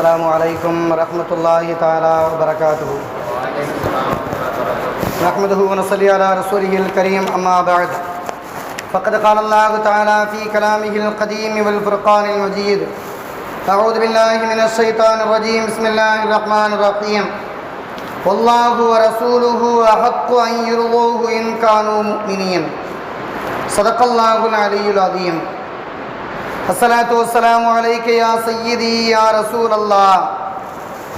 السلام عليكم ورحمة الله تعالى وبركاته. نحمده ونصلي على رسوله الكريم أما بعد. فقد قال الله تعالى في كلامه القديم والفرقان المجيد أعوذ بالله من الشيطان الرجيم بسم الله الرحمن الرحيم. والله ورسوله أحق أن يرضوه إن كانوا مؤمنين. صدق الله العلي العظيم. الصلاة والسلام عليك يا سيدي يا رسول الله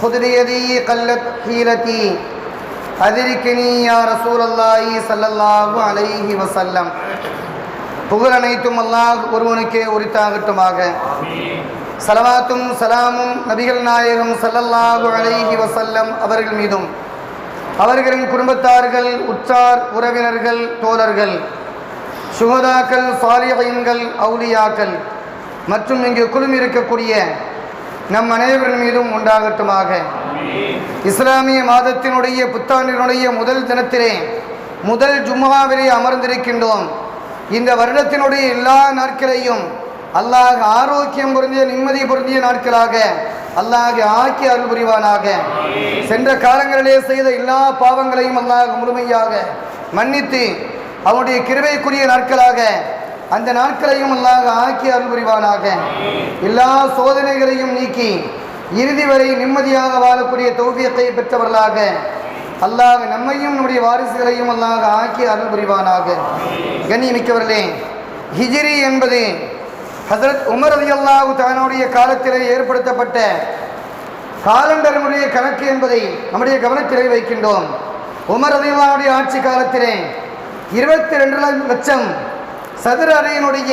خذ بيدي قلت حيلتي أدركني يا رسول الله صلى الله عليه وسلم புகழ் அனைத்தும் அல்லாஹ் ஒருவனுக்கே உரித்தாகட்டுமாக சலவாத்தும் சலாமும் நபிகள் நாயகம் ஸல்லல்லாஹு அலைஹி வஸல்லம் அவர்கள் மீதும் அவர்களின் குடும்பத்தார்கள் உற்றார் உறவினர்கள் தோழர்கள் சுகதாக்கள் சாலிஹீன்கள் அவுலியாக்கள் மற்றும் இங்கு குழுமி இருக்கக்கூடிய நம் அனைவரின் மீதும் உண்டாகட்டுமாக. இஸ்லாமிய மாதத்தினுடைய புத்தாண்டினுடைய முதல் தினத்திலே முதல் ஜும்மாவிலே அமர்ந்திருக்கின்றோம். இந்த வருடத்தினுடைய எல்லா நாட்களையும் அல்லாஹ் ஆரோக்கியம் பொருந்திய நிம்மதி பொருந்திய நாட்களாக அல்லாஹ் ஆக்கி அருள் புரிவானாக. சென்ற காலங்களிலே செய்த எல்லா பாவங்களையும் அல்லாஹ் முழுமையாக மன்னித்து அவனுடைய கிருவைக்குரிய நாட்களாக அந்த நாட்களையும் அல்லாஹ் ஆக்கி அருள் புரிவானாக எல்லா சோதனைகளையும் நீக்கி இறுதி வரை நிம்மதியாக வாழக்கூடிய தௌபியத்தை பெற்றவர்களாக. அல்லாஹ் நம்மையும் நம்முடைய வாரிசுகளையும் அல்லாஹ் ஆக்கி அருள் புரிவானாக கண்ணியமிக்கவர்களே ஹிஜிரி என்பது ஹசரத் உமர் அலி அல்லாஹு தானுடைய காலத்திலே ஏற்படுத்தப்பட்ட காலண்டருடைய கணக்கு என்பதை நம்முடைய கவனத்திலே வைக்கின்றோம். உமர் அலிவாவுடைய ஆட்சி காலத்திலே இருபத்தி ரெண்டு லட்சம் சதுர அறையினுடைய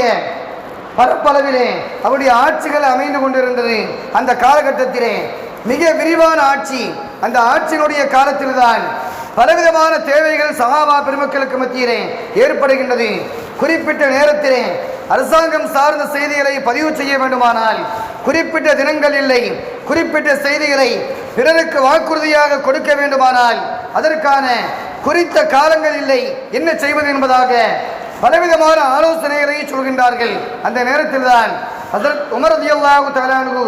பரப்பளவிலே அவருடைய ஆட்சிகள் அமைந்து கொண்டிருந்தது அந்த காலகட்டத்திலே. மிக விரிவான ஆட்சி. அந்த ஆட்சியினுடைய காலத்தில்தான் பலவிதமான தேவைகள் சகாபா பெருமக்களுக்கு மத்தியிலே ஏற்படுகின்றது. குறிப்பிட்ட நேரத்திலே அரசாங்கம் சார்ந்த செய்திகளை பதிவு செய்ய வேண்டுமானால் குறிப்பிட்ட தினங்கள் இல்லை. குறிப்பிட்ட செய்திகளை பிறருக்கு வாக்குறுதியாக கொடுக்க வேண்டுமானால் அதற்கான குறித்த காலங்கள் இல்லை. என்ன செய்வது என்பதாக பலவிதமான ஆலோசனைகளை சொல்கின்றார்கள். அந்த நேரத்தில் தான் ஹசரத் உமர் ரலியல்லாஹு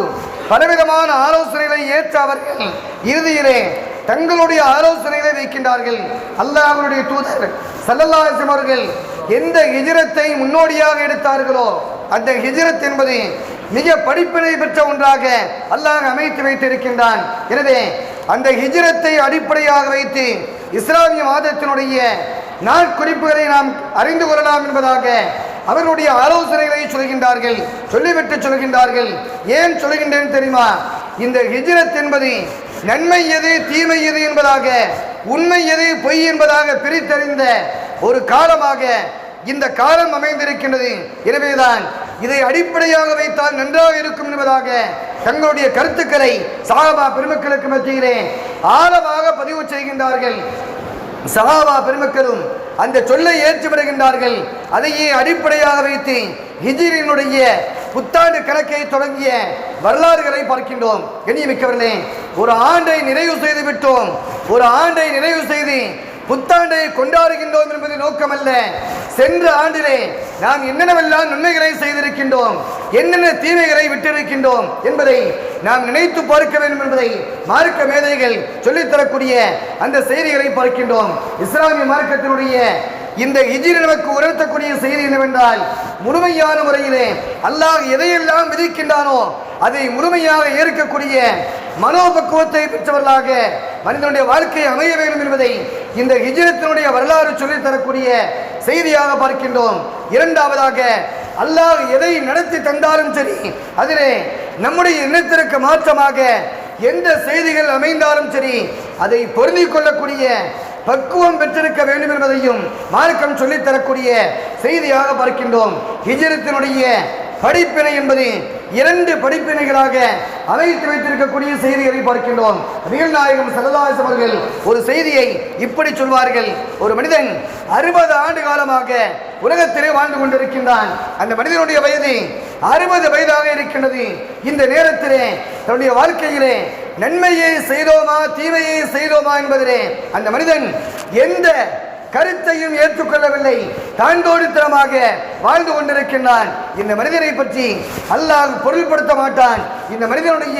பலவிதமான ஆலோசனைகளை ஏற்ற அவர்கள் இறுதியிலே தங்களுடைய ஆலோசனைகளை வைக்கின்றார்கள். அல்லாஹ்வுடைய தூதர் சல்லல்லாசம் அவர்கள் எந்த ஹிஜரத்தை முன்னோடியாக எடுத்தார்களோ அந்த ஹிஜரத் என்பது மிக படிப்பினை பெற்ற ஒன்றாக அல்லாஹ் அமைத்து வைத்திருக்கின்றான். எனவே அந்த ஹிஜரத்தை அடிப்படையாக வைத்து இஸ்லாமிய மாதத்தினுடைய நாட்குறிப்புகளை நாம் அறிந்து கொள்ளலாம் என்பதாக அவர்களுடைய ஆலோசனைகளை சொல்கின்றார்கள் சொல்லிவிட்டு சொல்கின்றார்கள். ஏன் சொல்கின்றேன் தெரியுமா? இந்த ஹிஜ்ரத் என்பது நன்மை எது தீமை எது என்பதாக உண்மை எது பொய் என்பதாக பிரித்தறிந்த ஒரு காலமாக இந்த காலம் அமைந்திருக்கின்றது. எனவேதான் இதை அடிப்படையாக வைத்தால் நன்றாக இருக்கும் என்பதாக தங்களுடைய கருத்துக்களை சாரபா பெருமக்களுக்கு மத்தியிலே ஆழமாக பதிவு செய்கின்றார்கள். சஹாபா பெருமக்களும் அந்த சொல்லை ஏற்று வருகின்றார்கள். அதையே அடிப்படையாக வைத்து ஹிஜிரினுடைய புத்தாண்டு கணக்கை தொடங்கிய வரலாறுகளை பார்க்கின்றோம். கண்ணியமிக்கவர்களே ஒரு ஆண்டை நிறைவு செய்து விட்டோம். ஒரு ஆண்டை நிறைவு செய்து புத்தாண்டை கொண்டாடுகின்றோம் என்பது நோக்கமல்ல. சென்ற ஆண்டிலே நாம் என்னென்னவெல்லாம் நன்மைகளை செய்திருக்கின்றோம் என்னென்ன தீமைகளை விட்டிருக்கின்றோம் என்பதை நாம் நினைத்து பார்க்க வேண்டும் என்பதை மார்க்க மேதைகள் சொல்லித்தரக்கூடிய அந்த செய்திகளை பார்க்கின்றோம். இஸ்லாமிய மார்க்கத்தினுடைய இந்த ஹிஜ்ரி நமக்கு உணர்த்தக்கூடிய செய்தி என்னவென்றால் முழுமையான முறையிலே அல்லாஹ் எதையெல்லாம் விதிக்கின்றானோ அதை முழுமையாக ஏற்கக்கூடிய மனோபக்குவத்தை பெற்றவர்களாக மனிதனுடைய வாழ்க்கை அமைய வேண்டும் என்பதை இந்த ஹிஜ்ரத்தினுடைய வரலாறு சொல்லித் தரக்கூடிய செய்தியாக பார்க்கின்றோம். இரண்டாவதாக அல்லாஹ் எதை நடத்தி தந்தாலும் சரி அதிலே நம்முடைய இனத்திற்கு மாற்றமாக எந்த செய்திகள் அமைந்தாலும் சரி அதை பொருந்திக் கொள்ளக்கூடிய பக்குவம் பெற்றிருக்க வேண்டும் என்பதையும் மார்க்கம் சொல்லித் தரக்கூடிய செய்தியாக பார்க்கின்றோம். ஹிஜரத்தினுடைய படிப்பினை என்பது இரண்டு படிப்பினைகளாக அமைத்து வைத்திருக்கக்கூடிய செய்திகளை பார்க்கின்றோம். நபிகள் சரதாஸ் அவர்கள் ஒரு செய்தியை இப்படி சொல்வார்கள். ஒரு மனிதன் அறுபது ஆண்டு காலமாக உலகத்திலே வாழ்ந்து கொண்டிருக்கின்றான். அந்த மனிதனுடைய வயது அறுபது வயதாக இருக்கின்றது. இந்த நேரத்திலே தன்னுடைய வாழ்க்கையிலே நன்மையை செய்தோமா தீமையை செய்தோமா என்பதிலே அந்த மனிதன் எந்த கருத்தையும் ஏற்றுக்கொள்ளவில்லை. தாண்டோடித்தனமாக வாழ்ந்து கொண்டிருக்கின்றான். இந்த மனிதனை பற்றி அல்லாஹ் பொருள்படுத்த மாட்டான். இந்த மனிதனுடைய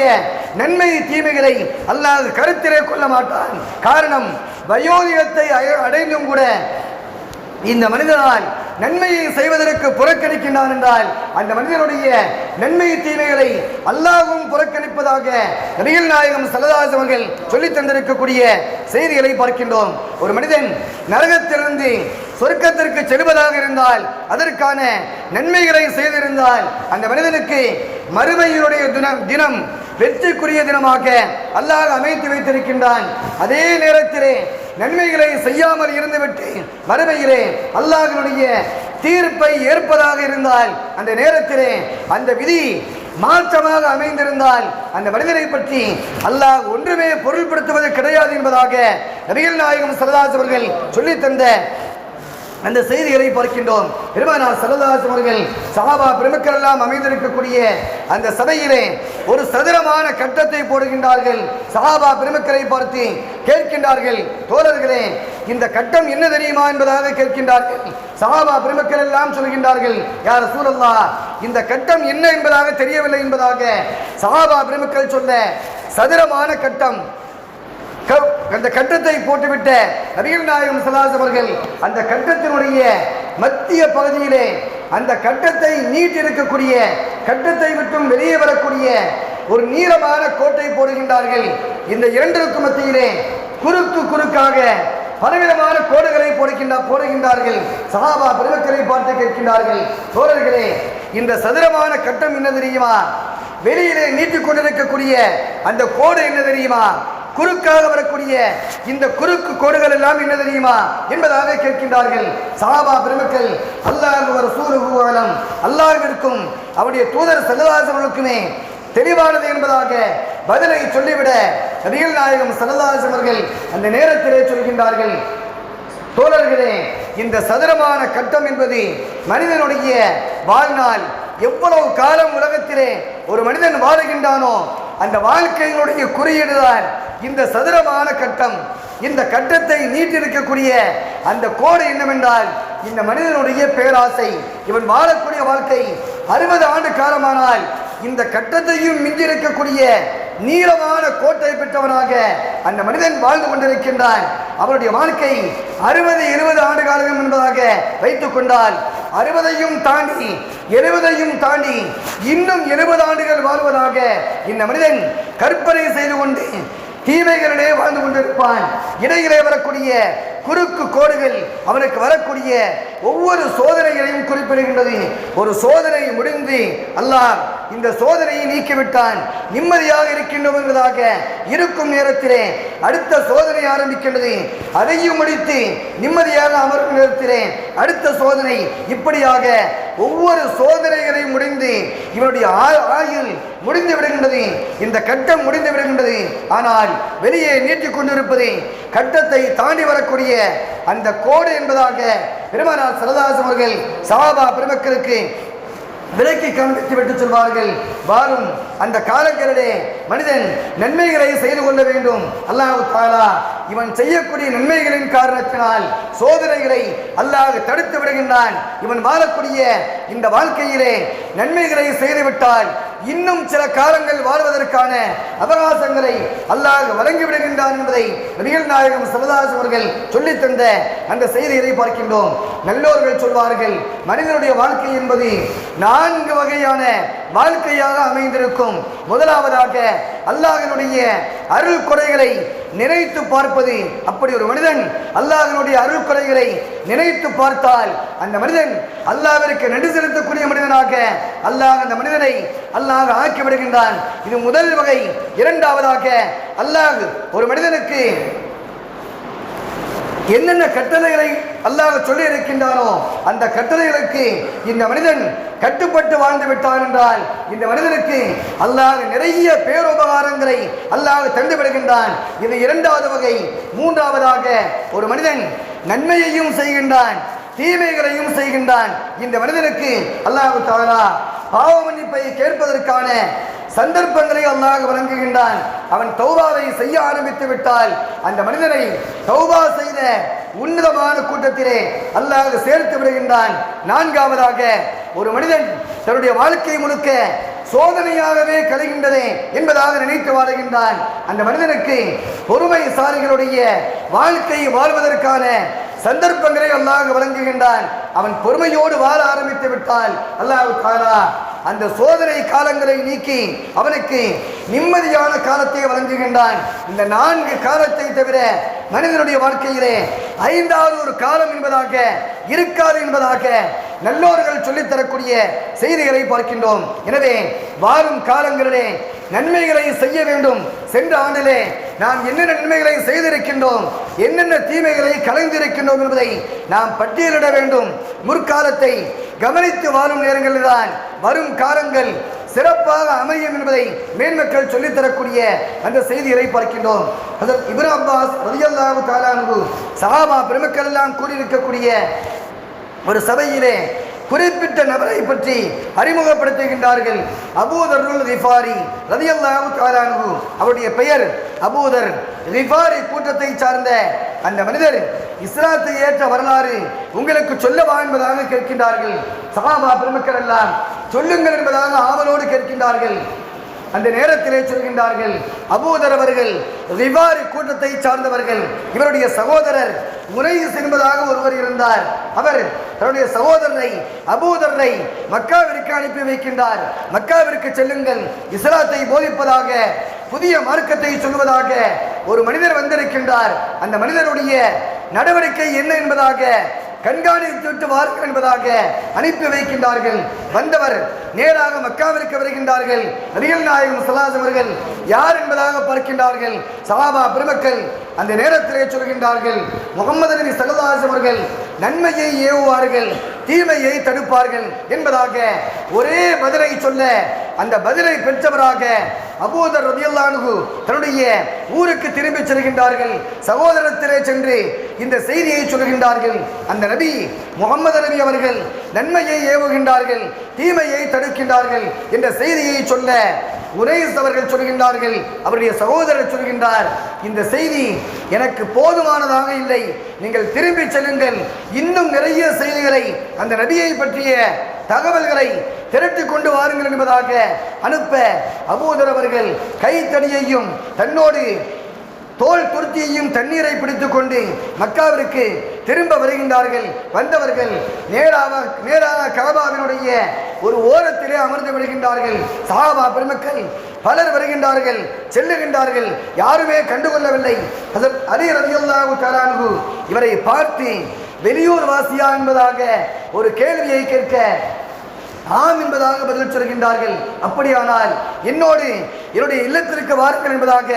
நன்மை தீமைகளை அல்லாஹ் கருத்திலே கொள்ள மாட்டான். காரணம் வயோதிகத்தை அடைந்தும் கூட இந்த மனிதனால் நன்மையை செய்வதற்கு புறக்கணிக்கின்றான் என்றால் அந்த மனிதனுடைய நன்மை தீமைகளை அல்லாவும் புறக்கணிப்பதாக நபிகள் நாயகம் சல்லதாஸ் அவர்கள் சொல்லித் தந்திருக்கக்கூடிய செய்திகளை பார்க்கின்றோம். ஒரு மனிதன் நரகத்திலிருந்து சொர்க்கத்திற்கு செல்வதாக இருந்தால் அதற்கான நன்மைகளை செய்திருந்தால் அந்த மனிதனுக்கு மறுமையினுடைய தினம் தினம் வெற்றிக்குரிய தினமாக அல்லாஹ் அமைத்து வைத்திருக்கின்றான். அதே நேரத்திலே நன்மைகளை செய்யாமல் இருந்துவிட்டு மறுமையிலே அல்லாஹினுடைய தீர்ப்பை ஏற்பதாக இருந்தால் அந்த நேரத்திலே அந்த விதி மாற்றமாக அமைந்திருந்தால் அந்த மனிதனை பற்றி அல்லாஹ் ஒன்றுமே பொருள்படுத்துவது கிடையாது என்பதாக நபிகள் நாயகம் சரதாஸ் அவர்கள் சொல்லித் தந்த அந்த செய்திகளை பார்க்கின்றோம். பெருமானார் சரதாஸ் அவர்கள் சஹாபா பெருமக்கள் எல்லாம் அமைந்திருக்கக்கூடிய அந்த சபையிலே ஒரு சதுரமான கட்டத்தை போடுகின்றார்கள். சஹாபா பெருமக்களை பார்த்து கேட்கின்றார்கள் தோழர்களே இந்த கட்டம் என்ன தெரியுமா? என்பதாக கேட்கின்றார்கள். சஹாபா பெருமக்கள் எல்லாம் சொல்கின்றார்கள் யார் சூழல்லா இந்த கட்டம் என்ன என்பதாக தெரியவில்லை என்பதாக சஹாபா பெருமக்கள் சொல்ல சதுரமான கட்டம் அந்த கட்டத்தை போட்டுவிட்ட நபிகள் நாயகம் சலாஸ் அவர்கள் அந்த கட்டத்தினுடைய மத்திய பகுதியிலே அந்த கட்டத்தை நீட்டிருக்கக்கூடிய கட்டத்தை விட்டும் வெளியே வரக்கூடிய ஒரு நீளமான கோட்டை போடுகின்றார்கள். இந்த இரண்டிற்கு மத்தியிலே குறுக்கு குறுக்காக பலவிதமான கோடுகளை போடுகின்ற போடுகின்றார்கள். சஹாபா பெருமக்களை பார்த்து கேட்கின்றார்கள் தோழர்களே இந்த சதுரமான கட்டம் என்ன தெரியுமா? வெளியிலே நீட்டிக் கொண்டிருக்கக்கூடிய அந்த கோடு என்ன தெரியுமா? குறுக்காக வரக்கூடிய இந்த குறுக்கு கோடுகள் எல்லாம் என்ன தெரியுமா என்பதாக கேட்கின்றார்கள். சஹாபா பெருமக்கள் அல்லாஹ் ஒரு சூரகுவலம் அல்லாஹிற்கும் அவருடைய தூதர் செல்லதாசவர்களுக்குமே தெளிவானது என்பதாக பதிலை சொல்லிவிட நபிகள் நாயகம் செல்லதாசம் அவர்கள் அந்த நேரத்திலே சொல்கின்றார்கள். தோழர்களே இந்த சதுரமான கட்டம் என்பது மனிதனுடைய வாழ்நாள். எவ்வளவு காலம் உலகத்திலே ஒரு மனிதன் வாழுகின்றானோ அந்த வாழ்க்கையினுடைய குறியீடுதான் இந்த சதுரமான கட்டம். இந்த கட்டத்தை நீட்டிருக்கக்கூடிய அந்த கோடு என்னவென்றால் இந்த மனிதனுடைய பேராசை இவன் வாழக்கூடிய வாழ்க்கை அறுபது ஆண்டு காலமானால் இந்த கட்டத்தையும் மிஞ்சிருக்கக்கூடிய நீளமான கோட்டை பெற்றவனாக அந்த மனிதன் வாழ்ந்து கொண்டிருக்கின்றான். அவருடைய வாழ்க்கை அறுபது இருபது ஆண்டு காலம் என்பதாக வைத்துக் கொண்டால் அறுபதையும் தாண்டி எழுபதையும் தாண்டி இன்னும் எழுபது ஆண்டுகள் வாழ்வதாக இந்த மனிதன் கற்பனை செய்து கொண்டு தீமைகளிடையே வாழ்ந்து கொண்டிருப்பான். இடையிலே வரக்கூடிய குறுக்கு கோடுகள் அவனுக்கு வரக்கூடிய ஒவ்வொரு சோதனைகளையும் குறிப்பிடுகின்றது. ஒரு சோதனை முடிந்து அல்லாஹ் இந்த சோதனையை நீக்கிவிட்டான். நிம்மதியாக இருக்கின்றோம் என்பதாக இருக்கும் நேரத்திலே அடுத்த சோதனை ஆரம்பிக்கின்றது. அதையும் முடித்து நிம்மதியாக அமரும் நேரத்திலே அடுத்த சோதனை. இப்படியாக ஒவ்வொரு சோதனைகளையும் முடிந்து இவனுடைய ஆயுள் முடிந்து விடுகின்றது. இந்த கட்டம் முடிந்து விடுகின்றது. ஆனால் வெளியே நீட்டிக் கொண்டிருப்பது கட்டத்தை தாண்டி வரக்கூடிய அந்த கோடு என்பதாக பெருமானார் சரதாசம் அவர்கள் சஹாபா பெருமக்களுக்கு விலக்கி கவனித்து விட்டு சொல்வார்கள். வாரும் அந்த காலங்களிலே மனிதன் நன்மைகளை செய்து கொள்ள வேண்டும். அல்லாஹ் தாலா இவன் செய்யக்கூடிய நன்மைகளின் காரணத்தினால் சோதனைகளை அல்லாஹ் தடுத்து விடுகின்றான். இவன் வாழக்கூடிய இந்த வாழ்க்கையிலே நன்மைகளை செய்துவிட்டால் இன்னும் சில காலங்கள் வாழ்வதற்கான அவகாசங்களை அல்லாஹ் வழங்கி விடுகின்றான் என்பதை நபிகள் நாயகம் சிவதாஸ் அவர்கள் சொல்லித் தந்த அந்த செய்தியை பார்க்கின்றோம். நல்லோர்கள் சொல்வார்கள் மனிதனுடைய வாழ்க்கை என்பது நான்கு வகையான வாழ்க்கையாக அமைந்திருக்கும். முதலாவதாக அல்லாஹனுடைய அருள் கொடைகளை நினைத்து பார்ப்பது அப்படி ஒரு மனிதன் அல்லாஹினுடைய அருள்குறைகளை நினைத்து பார்த்தால் அந்த மனிதன் அல்லாவிற்கு நன்றி செலுத்தக்கூடிய மனிதனாக அல்லாஹ் அந்த மனிதனை அல்லாஹ் ஆக்கி விடுகின்றான் இது முதல் வகை. இரண்டாவதாக அல்லாஹ் ஒரு மனிதனுக்கு என்னென்ன கட்டளைகளை அல்லாஹ் சொல்லி இருக்கின்றானோ அந்த கட்டளைகளுக்கு இந்த மனிதன் கட்டுப்பட்டு வாழ்ந்து விட்டான் என்றால் இந்த மனிதனுக்கு அல்லாஹ் நிறைய பேருபகாரங்களை அல்லாஹ் தந்து விடுகின்றான். இது இரண்டாவது வகை. மூன்றாவதாக ஒரு மனிதன் நன்மையையும் செய்கின்றான் தீமைகளையும் செய்கின்றான். இந்த மனிதனுக்கு அல்லாஹ் தாலா பாவ மன்னிப்பை கேட்பதற்கான சந்தர்ப்பங்களை அல்லாஹ் வழங்குகின்றான். அவன் தௌபாவை செய்ய ஆரம்பித்து விட்டால் அந்த மனிதனை தௌபா செய்த உன்னதமான கூட்டத்திலே அல்லாஹ் சேர்த்து விடுகின்றான். நான்காவதாக ஒரு மனிதன் தன்னுடைய வாழ்க்கை முழுக்க சோதனையாகவே கலைகின்றதே என்பதாக நினைத்து வாழுகின்றான். அந்த மனிதனுக்கு பொறுமை சாரிகளுடைய வாழ்க்கை வாழ்வதற்கான சந்தர்ப்பங்களை அல்லாஹ் வழங்குகின்றான். அவன் பொறுமையோடு வாழ ஆரம்பித்து விட்டால் அல்லாஹ் தாலா அந்த சோதனை காலங்களை நீக்கி அவனுக்கு நிம்மதியான காலத்தை வழங்குகின்றான். இந்த நான்கு காலத்தை தவிர மனிதனுடைய வாழ்க்கையிலே ஐந்தாவது ஒரு காலம் என்பதாக இருக்காது என்பதாக நல்லோர்கள் சொல்லித் தரக்கூடிய செய்திகளை பார்க்கின்றோம். எனவே வாழும் காலங்களிலே நன்மைகளை செய்ய வேண்டும். சென்ற ஆண்டிலே நாம் என்னென்ன நன்மைகளை செய்திருக்கின்றோம் என்னென்ன தீமைகளை கலைந்திருக்கின்றோம் என்பதை நாம் பட்டியலிட வேண்டும். முற்காலத்தை கவனித்து வாழும் நேரங்களில்தான் வரும் காலங்கள் சிறப்பாக அமையும் என்பதை மேன்மக்கள் சொல்லித் தரக்கூடிய அந்த செய்திகளை பார்க்கின்றோம். அதில் இப்ரா அப்பாஸ் ரதியல்லாவு தாலானு சஹாபா பெருமக்கள் எல்லாம் கூடியிருக்கக்கூடிய ஒரு சபையிலே குறிப்பிட்ட நபரை பற்றி அறிமுகப்படுத்துகின்றார்கள். அபூதருல் ரிஃபாரி ரதியல்லாஹு தாலானு அவருடைய பெயர் அபூதர் ரிஃபாரி கூட்டத்தை சார்ந்த அந்த மனிதர் இஸ்லாத்தை ஏற்ற வரலாறு உங்களுக்கு சொல்லவா என்பதாக கேட்கின்றார்கள். சஹாபா பெருமக்கள் எல்லாம் சொல்லுங்கள் என்பதாக ஆவலோடு கேட்கின்றார்கள். அந்த நேரத்திலே சொல்கின்றார்கள் அபூதர் அவர்கள் ரிவாரி கூட்டத்தை சார்ந்தவர்கள் இவருடைய சகோதரர் முனைஸ் என்பதாக ஒருவர் இருந்தார். அவர் தன்னுடைய சகோதரனை அபூதரனை மக்காவிற்கு அனுப்பி வைக்கின்றார். மக்காவிற்கு செல்லுங்கள் இஸ்லாத்தை போதிப்பதாக புதிய மார்க்கத்தை சொல்வதாக ஒரு மனிதர் வந்திருக்கின்றார். அந்த மனிதருடைய நடவடிக்கை என்ன என்பதாக கண்காணித்து விட்டு வாருங்கள் என்பதாக அனுப்பி வைக்கின்றார்கள். வந்தவர் நேராக மக்காவிற்கு வருகின்றார்கள். நபிகள் நாயகம் சலாஸ் அவர்கள் யார் என்பதாக பார்க்கின்றார்கள். சஹாபா பெருமக்கள் அந்த நேரத்திலே சொல்கின்றார்கள் முகமது நபி சல்லாஸ் அவர்கள் நன்மையை ஏவுவார்கள் தீமையை தடுப்பார்கள் என்பதாக ஒரே பதிலை சொல்ல அந்த பதிலை பெற்றவராக அபூதர் ரதியல்லானு தன்னுடைய ஊருக்கு திரும்பிச் செல்கின்றார்கள். சகோதரத்திலே சென்று இந்த செய்தியை சொல்கின்றார்கள். அந்த நபி முகமது நபி அவர்கள் நன்மையை ஏவுகின்றார்கள் தீமையை தடுக்கின்றார்கள் என்ற செய்தியை சொல்ல உரைஸ் அவர்கள் சொல்கின்றார்கள். அவருடைய சகோதரர் சொல்கின்றார் இந்த செய்தி எனக்கு போதுமானதாக இல்லை. நீங்கள் திரும்பி செல்லுங்கள். இன்னும் நிறைய செய்திகளை அந்த நபியை பற்றிய தகவல்களை திரட்டி கொண்டு வாருங்கள் என்பதாக அனுப்ப அபூதர் அவர்கள் கைத்தடியையும் தன்னோடு தோல் துருத்தியையும் தண்ணீரை பிடித்துக்கொண்டு மக்காவிற்கு திரும்ப வருகின்றார்கள். வந்தவர்கள் நேராக நேராக கபாவினுடைய ஒரு ஓரத்திலே அமர்ந்து விடுகின்றார்கள். சஹாபா பெருமக்கள் பலர் வருகின்றார்கள் செல்லுகின்றார்கள். யாருமே கண்டுகொள்ளவில்லை. அதன் அலி ரவியுல்லாவு தலான்கு இவரை பார்த்து வெளியூர் வாசியா என்பதாக ஒரு கேள்வியை கேட்க ஆம் என்பதாக பதில் சொல்கின்றார்கள். அப்படியானால் என்னோடு என்னுடைய இல்லத்திற்கு வாருங்கள் என்பதாக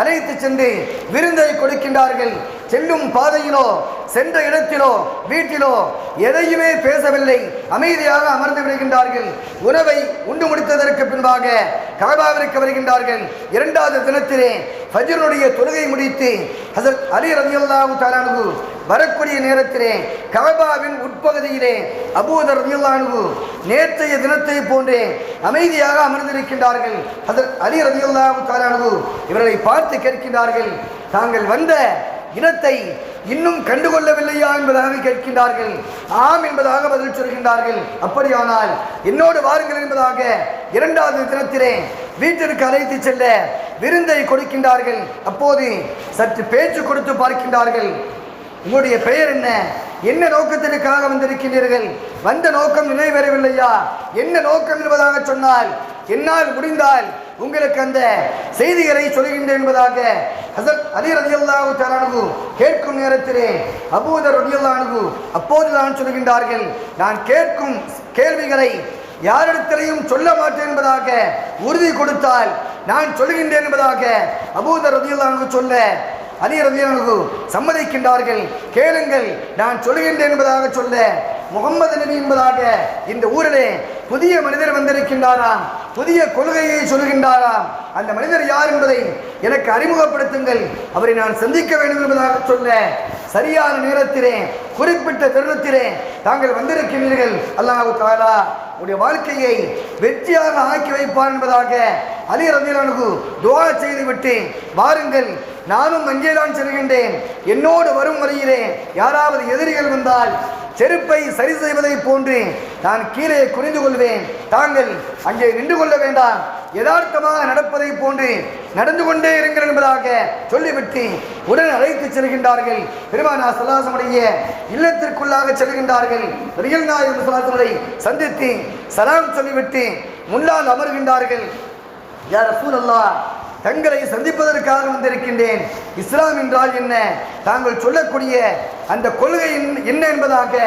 அழைத்து சென்று விருந்தை கொடுக்கின்றார்கள். செல்லும் பாதையிலோ சென்ற இடத்திலோ வீட்டிலோ எதையுமே பேசவில்லை. அமைதியாக அமர்ந்து விடுகின்றார்கள். உணவை உண்டு முடித்ததற்கு பின்பாக கபாவிற்கு வருகின்றார்கள். இரண்டாவது தினத்திலே ஃபஜ்ருடைய தொழுகை முடித்து ஹசரத் அலி ரலியல்லாஹு தஆலாஹு வரக்கூடிய நேரத்திலே கபாவின் உட்பகுதியிலே அபூதர் ரலியல்லாஹு நேற்றைய தினத்தை போன்றே அமைதியாக அமர்ந்திருக்கின்றார்கள். ஹசரத் அலி ரலியல்லாஹு தாலானு இவர்களை பார்த்து கேட்கின்றார்கள் தாங்கள் வந்த இனத்தை இன்னும் கண்டுகொள்ளவில்லையா? என்பதாக கேட்கின்றார்கள். ஆம் என்பதாக பதில் சொல்கின்றார்கள். அப்படியானால் என்னோடு வாருங்கள் என்பதாக இரண்டாவது தினத்திலே வீட்டிற்கு அழைத்து செல்ல விருந்தை கொடுக்கின்றார்கள். அப்போது சற்று பேச்சு கொடுத்து பார்க்கின்றார்கள். உங்களுடைய பெயர் என்ன? என்ன நோக்கத்திற்காக வந்திருக்கின்றீர்கள்? வந்த நோக்கம் நிறைவேறவில்லையா? என்ன நோக்கம் என்பதாக சொன்னால் என்னால் முடிந்தால் உங்களுக்கு அந்த செய்திகளை சொல்கின்றேன் என்பதாக ஹசத் அலி ரலியல்லாஹு தஆலாஹு கேட்கும் நேரத்திலே அபூதர் ரலியல்லாஹு அப்போதுதான் சொல்கின்றார்கள் நான் கேட்கும் கேள்விகளை யாரிடத்திலையும் சொல்ல மாட்டேன் என்பதாக உறுதி கொடுத்தால் நான் சொல்கின்றேன் என்பதாக அபூதர் ரலியல்லாஹு சொல்ல அலி ரலியல்லாஹு சம்மதிக்கின்றார்கள். கேளுங்கள் நான் சொல்கின்றேன் என்பதாக சொல்ல முகம்மது நபி என்பதாக இந்த ஊரிலே புதிய மனிதர் வந்திருக்கின்றாராம் புதிய கொள்கையை சொல்கின்றாராம் அந்த மனிதர் யார் என்பதை எனக்கு அறிமுகப்படுத்துங்கள். அவரை நான் சந்திக்க வேண்டும் என்பதாக சொல்ல சரியான நேரத்திலே குறிப்பிட்ட தருணத்திலே தாங்கள் வந்திருக்கின்றீர்கள். அல்லாஹு தாலா உடைய வாழ்க்கையை வெற்றியாக ஆக்கி வைப்பார் என்பதாக அலி ரதிலானுக்கு துவா செய்துவிட்டு வாருங்கள் நானும் அங்கேதான் செல்கின்றேன். என்னோடு வரும் வழியிலே யாராவது எதிரிகள் வந்தால் செருப்பை சரி செய்வதை போன்று நான் கீழே குனிந்து கொள்வேன். தாங்கள் அங்கே நின்று கொள்ள வேண்டாம். யதார்த்தமாக நடப்பதை போன்று நடந்து கொண்டே இருங்கள் என்பதாக சொல்லிவிட்டு உடன் அழைத்து செல்கின்றார்கள். பெருமானா சல்லாசமுடைய இல்லத்திற்குள்ளாக செல்கின்றார்கள். ரியல் நாயகம் சல்லாசமுடைய சந்தித்து சலாம் சொல்லிவிட்டு முன்னால் அமர்கின்றார்கள். யார் ரசூலல்லா தங்களை சந்திப்பதற்காக வந்திருக்கின்றேன். இஸ்லாம் என்றால் என்ன? தாங்கள் சொல்லக்கூடிய அந்த கொள்கை என்ன- என்ன என்பதாக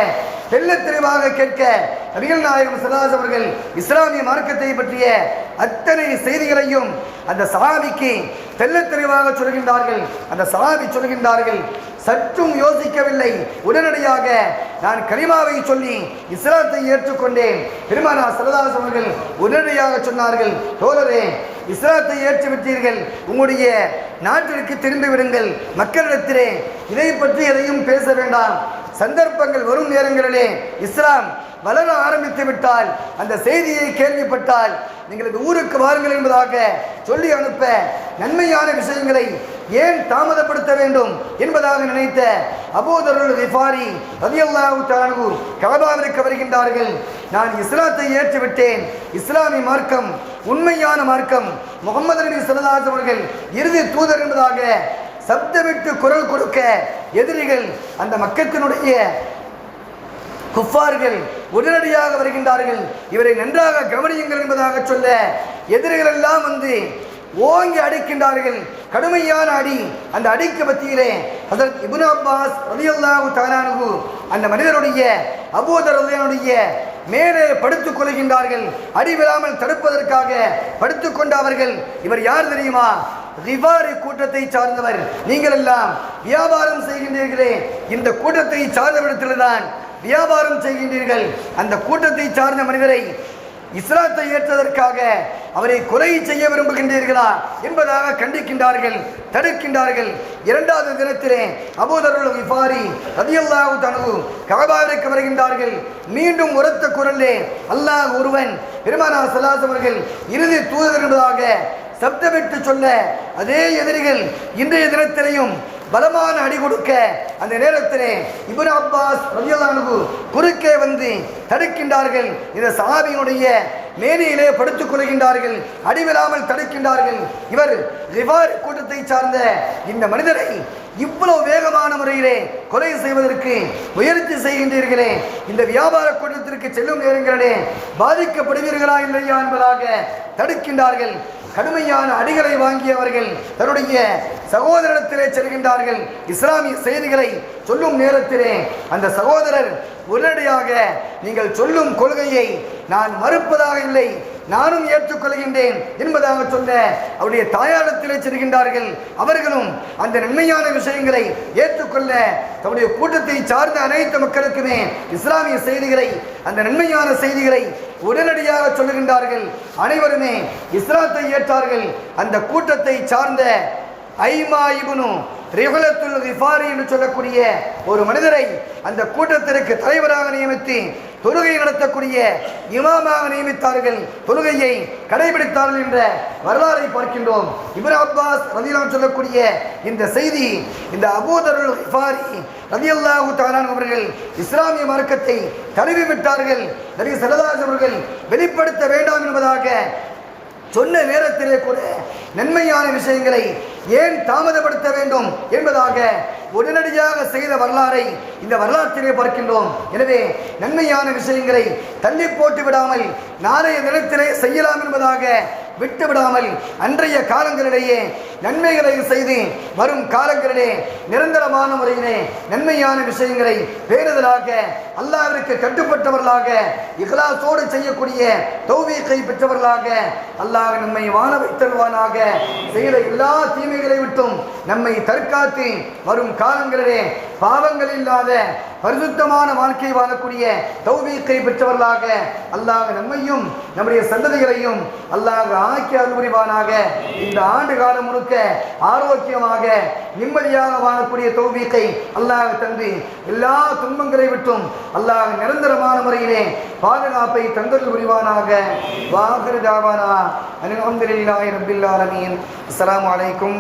தெல்ல தெளிவாக கேட்க நபிகள் நாயகம் சல்லாஸ் அவர்கள் இஸ்லாமிய மார்க்கத்தை பற்றிய அத்தனை செய்திகளையும் அந்த சஹாபிக்கு தெல்ல தெளிவாக சொல்கின்றார்கள். அந்த சஹாபி சொல்கின்றார்கள் சற்றும் யோசிக்கவில்லை. உடனடியாக நான் கரிமாவை சொல்லி இஸ்லாத்தை ஏற்றுக்கொண்டேன். பெருமானா சரதாஸ் அவர்கள் உடனடியாக சொன்னார்கள் தோழரே இஸ்லாத்தை ஏற்று விட்டீர்கள். உங்களுடைய நாட்டிற்கு திரும்பி விடுங்கள். மக்களிடத்திலே இதை பற்றி எதையும் பேச வேண்டாம். சந்தர்ப்பங்கள் வரும் நேரங்களிலே இஸ்லாம் வளர ஆரம்பித்து விட்டால் அந்த செய்தியை கேள்விப்பட்டால் நீங்கள் இந்த ஊருக்கு வாருங்கள் என்பதாக சொல்லி அனுப்ப நன்மையான விஷயங்களை ஏன் தாமதப்படுத்த வேண்டும் என்பதாக நினைத்த அபோதருள் விஃபாரி ரதியல்லாஹு தானு கலபாவிற்கு வருகின்றார்கள். நான் இஸ்லாத்தை ஏற்றுவிட்டேன். இஸ்லாமிய மார்க்கம் உண்மையான மார்க்கம். முகமது நபி ஸல்லல்லாஹு அவர்கள் இறுதி தூதர் என்பதாக சப்தமிட்டு குரல் கொடுக்க எதிரிகள் அந்த மக்கத்தினுடைய குஃபார்கள் உடனடியாக வருகின்றார்கள். இவரை நன்றாக கவனியுங்கள் என்பதாக சொல்ல எதிரிகள் எல்லாம் வந்து ஓங்கி அடிக்கின்றார்கள். கடுமையான அடி அந்த அடிக்கு மத்தியிலே அதற்கு இபுன் அப்பாஸ் ரலியல்லாஹு தானானு அந்த மனிதருடைய அபூதர் ரலியனுடைய மேலே படுத்துக் கொள்கின்றார்கள். அடி விழாமல் தடுப்பதற்காக படுத்துக் கொண்ட அவர்கள் இவர் யார் தெரியுமா? ரிவாரி கூட்டத்தை சார்ந்தவர். நீங்கள் எல்லாம் வியாபாரம் செய்கின்றீர்களே இந்த கூட்டத்தை சார்ந்தவிடத்தில்தான் வியாபாரம் செய்கின்றீர்கள். அந்த கூட்டத்தை சார்ந்த மனிதரை இஸ்லாத்தை ஏற்றதற்காக அவரை குறை செய்ய விரும்புகின்றீர்களா என்பதாக கண்டிக்கின்றார்கள் தடுக்கின்றார்கள். இரண்டாவது தினத்திலே அபூதருள் விஃபாரி ரதியல்லாஹு தனு கபாவிற்கு வருகின்றார்கள். மீண்டும் உரத்த குரலே அல்லாஹ் ஒருவன் பெருமானா சலாஸ் அவர்கள் இறுதி தூதர் என்பதாக சப்தமிட்டு சொல்ல அதே எதிரிகள் இன்றைய தினத்திலையும் பலமான அடி கொடுக்க அந்த நேரத்திலே இபுன் அப்பாஸ் ரவியலானு குறுக்கே வந்து தடுக்கின்றார்கள். இந்த சாமியினுடைய மேனியிலே படுத்துக் கொள்கின்றார்கள் அடிவிழாமல் தடுக்கின்றார்கள். இவர் ரிவார் கூட்டத்தை சார்ந்த இந்த மனிதரை இவ்வளவு வேகமான முறையிலே கொலை செய்வதற்கு முயற்சி செய்கின்றீர்களே இந்த வியாபார கூட்டத்திற்கு செல்லும் நேரங்களிலே பாதிக்கப்படுவீர்களா இல்லையா என்பதாக தடுக்கின்றார்கள். கடுமையான அடிகளை வாங்கியவர்கள் தன்னுடைய சகோதரத்திலே செல்கின்றார்கள். இஸ்லாமிய செய்திகளை சொல்லும் நேரத்திலே அந்த சகோதரர் உடனடியாக நீங்கள் சொல்லும் கொள்கையை நான் மறுப்பதாக இல்லை நானும் ஏற்றுக்கொள்கின்றேன் என்பதாக சொன்ன அவருடைய தாயாரத்திலே செல்கின்றார்கள். அவர்களும் அந்த நன்மையான விஷயங்களை ஏற்றுக்கொள்ள தம்முடைய கூட்டத்தை சார்ந்த அனைத்து மக்களுக்குமே இஸ்லாமிய செய்திகளை அந்த நன்மையான செய்திகளை உடனடியாக சொல்லுகின்றார்கள். அனைவருமே இஸ்லாத்தை ஏற்றார்கள். அந்த கூட்டத்தை சார்ந்த ஐமா இபுனு ரிஹலத்துல் ரிஃபாரி என்று சொல்லக்கூடிய ஒரு மனிதரை அந்த கூட்டத்திற்கு தலைவராக நியமித்து தொழுகை நடத்தக்கூடிய இமாமாக நியமித்தார்கள். தொழுகையை கடைபிடித்தார்கள் என்ற வரலாறை பார்க்கின்றோம். இப்ர அப்பாஸ் ரதியல்லாஹு சொல்லக்கூடிய இந்த செய்தி இந்த அபூதருல் ரிஃபாரி ரதியல்லாஹு தாரான் அவர்கள் இஸ்லாமிய மார்க்கத்தை தழுவி விட்டார்கள் நபி சரதாஜ் அவர்கள் வெளிப்படுத்த வேண்டாம் என்பதாக சொன்ன நேரத்திலே கூட நன்மையான விஷயங்களை ஏன் தாமதப்படுத்த வேண்டும் என்பதாக உடனடியாக செய்த வரலாறை இந்த வரலாற்றிலே பார்க்கின்றோம். எனவே நன்மையான விஷயங்களை தள்ளி போட்டு விடாமல் நாளைய தினத்திலே செய்யலாம் என்பதாக விட்டுவிடாமல் அன்றைய காலங்களிலேயே நன்மைகளை செய்து வரும் காலங்களிலே நிரந்தரமான முறையிலே நன்மையான விஷயங்களை பேறுதலாக அல்லாவிற்கு கட்டுப்பட்டவர்களாக இகலாசோடு செய்யக்கூடிய தௌவியத்தை பெற்றவர்களாக அல்லாஹ் நம்மை வாண வைத்தல்வானாக செய்த எல்லா தீமைகளை விட்டும் நம்மை தற்காத்து வரும் காலங்களிலே பாவங்கள் இல்லாத பரிசுத்தமான வாழ்க்கை வாழக்கூடிய தௌவீக்கை பெற்றவர்களாக அல்லாஹ் நம்மையும் நம்முடைய சந்ததிகளையும் அல்லாஹ் ஆக்கி அருள் இந்த ஆண்டு காலம் முழுக்க ஆரோக்கியமாக நிம்மதியாக வாழக்கூடிய தௌவீக்கை அல்லாஹ் தந்து எல்லா துன்பங்களை விட்டும் அல்லாஹ் நிரந்தரமான முறையிலே பாதுகாப்பை தந்தல் புரிவானாக வாகர் தாவானா. அலமதுல்லாஹி ரபில் ஆலமீன். அஸ்ஸலாமு அலைக்கும்